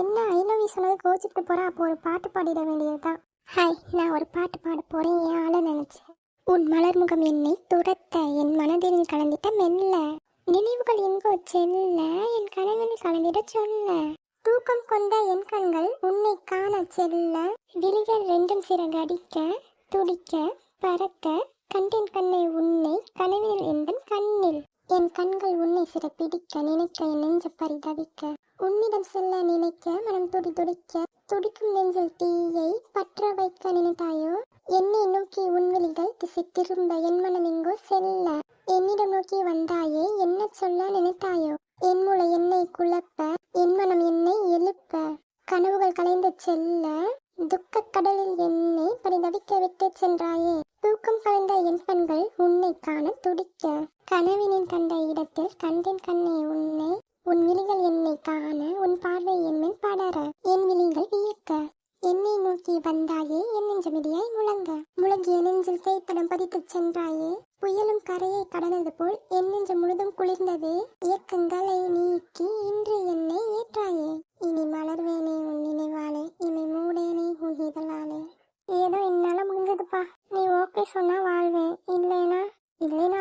என்ன I love you சொன்னது கோச்சிட்டு போறா அப்போ ஒரு பாட்டு பாடிட வேண்டியதுதான். ஹாய் நான் ஒரு பாட்டு பாட போகிறேன் என் ஆளை நினைச்சேன். உன் மலர் முகம் என்னை துரத்த என் மனதில் கலந்திட்ட மெல்ல. நினைவுகள் எங்கோ செல்ல என் கனவில் கலந்திட சொல்ல. தூக்கம் கொண்ட என் கண்கள் உன்னை காண செல்ல. விழிகள் ரெண்டும் சிறகடிக்க துடிக்க பறக்க. கண்டேன் கண்ணை உன்னை கனவில் என்பன் கண்ணில். என் கண்கள் உன்னை சிறப்பிடிக்க நினைக்க என் நெஞ்ச பரிதவிக்க உன்னிடம் செல்ல நினைக்க மனம் துடி துடிக்க துடிக்கும் நெஞ்சில் தீயை பற்ற வைக்க நினைத்தாயோ? என்னை நோக்கி உன்விழிகள் திசை திரும்ப என் மனம் எங்கோ செல்ல. என்னிடம் நோக்கி வந்தாயே என்ன சொல்ல நினைத்தாயோ? என் மூளை என்னை குழப்ப என் மனம் என்னை எழுப்ப. கனவுகள் கலைந்து செல்ல துக்க கடலில் என்னை பரிதவிக்க விட்டு சென்றாயே. தூக்கம் கலந்த என் கண்கள் உன்னை காண துடிக்க. கனவினில் கண்ட இடத்தில் கண்டேன் கண்ணே உன்னை. உன் விழிகள் என்னை காண உன் பார்வை என்மேல் படர. என் விழிகள் வியக்க. என்னை நோக்கி வந்தாயே என் நெஞ்சமிடியாய் முழங்க. முழங்கிய நெஞ்சில் தேய்ப்படம் பதித்துச் சென்றாயே. புயலும் கரையை கடந்தது போல் என் நெஞ்சு முழுதும் குளிர்ந்ததே. இயக்கங்களை நீக்கி நீ ஓகே சொன்னால் வாழ்வேன். இல்லைனா இல்லைனாலும்